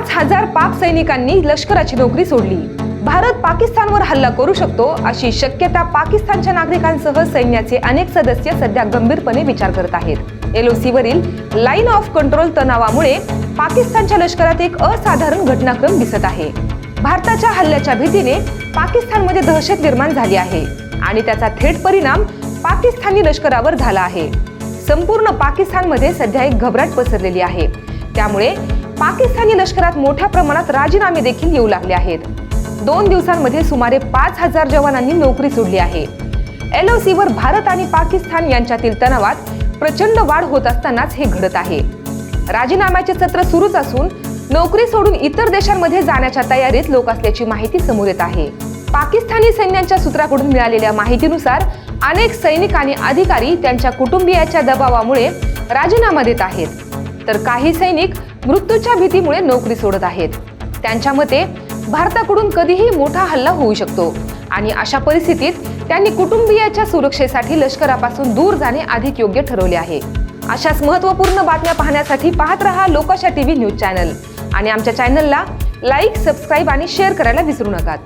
पाच हजार पाक सैनिकांनी लष्कराची नोकरी सोडली. भारत पाकिस्तानवर हल्ला करू शकतो अशी शक्यता पाकिस्तानच्या नागरिकांसह सैन्याचे अनेक सदस्य सध्या गंभीरपणे विचार करत आहेत. एलओसीवरील लाईन ऑफ कंट्रोल तणावामुळे पाकिस्तानच्या लष्करात एक असाधारण घटनाक्रम दिसत आहे. भारताच्या हल्ल्याच्या भीतीने पाकिस्तानमध्ये दहशत निर्माण झाली आहे आणि त्याचा थेट परिणाम पाकिस्तानी लष्करावर झाला आहे. संपूर्ण पाकिस्तानमध्ये सध्या एक घबराट पसरलेली आहे. त्यामुळे पाकिस्तानी लष्करात मोठ्या प्रमाणात राजीनामे देखील येऊ लागले आहेत. दोन दिवसांमध्ये सुमारे पाच हजार जवानांनी नोकरी सोडली आहे. एल ओ सीवर भारत आणि पाकिस्तान यांच्यातील तणावात प्रचंड वाढ होत असतानाच हे घडत आहे. राजीनाम्याचे सत्र सुरूच असून नोकरी सोडून इतर देशांमध्ये जाण्याच्या तयारीत लोक असल्याची माहिती समोर येत आहे. पाकिस्तानी सैन्यांच्या सूत्राकडून मिळालेल्या माहितीनुसार अनेक सैनिक आणि अधिकारी त्यांच्या कुटुंबियाच्या दबावामुळे राजीनामा देत आहेत. तर काही सैनिक मृत्यूच्या भीतीमुळे नोकरी सोडत आहेत. त्यांच्या मते भारताकडून कधीही मोठा हल्ला होऊ शकतो आणि अशा परिस्थितीत त्यांनी कुटुंबियाच्या सुरक्षेसाठी लष्करापासून दूर जाणे अधिक योग्य ठरवले आहे. अशाच महत्त्वपूर्ण बातम्या पाहण्यासाठी पाहत रहा लोकाशा टीव्ही न्यूज चॅनल आणि आमच्या चॅनलला लाईक सबस्क्राईब आणि शेअर करायला विसरू नका.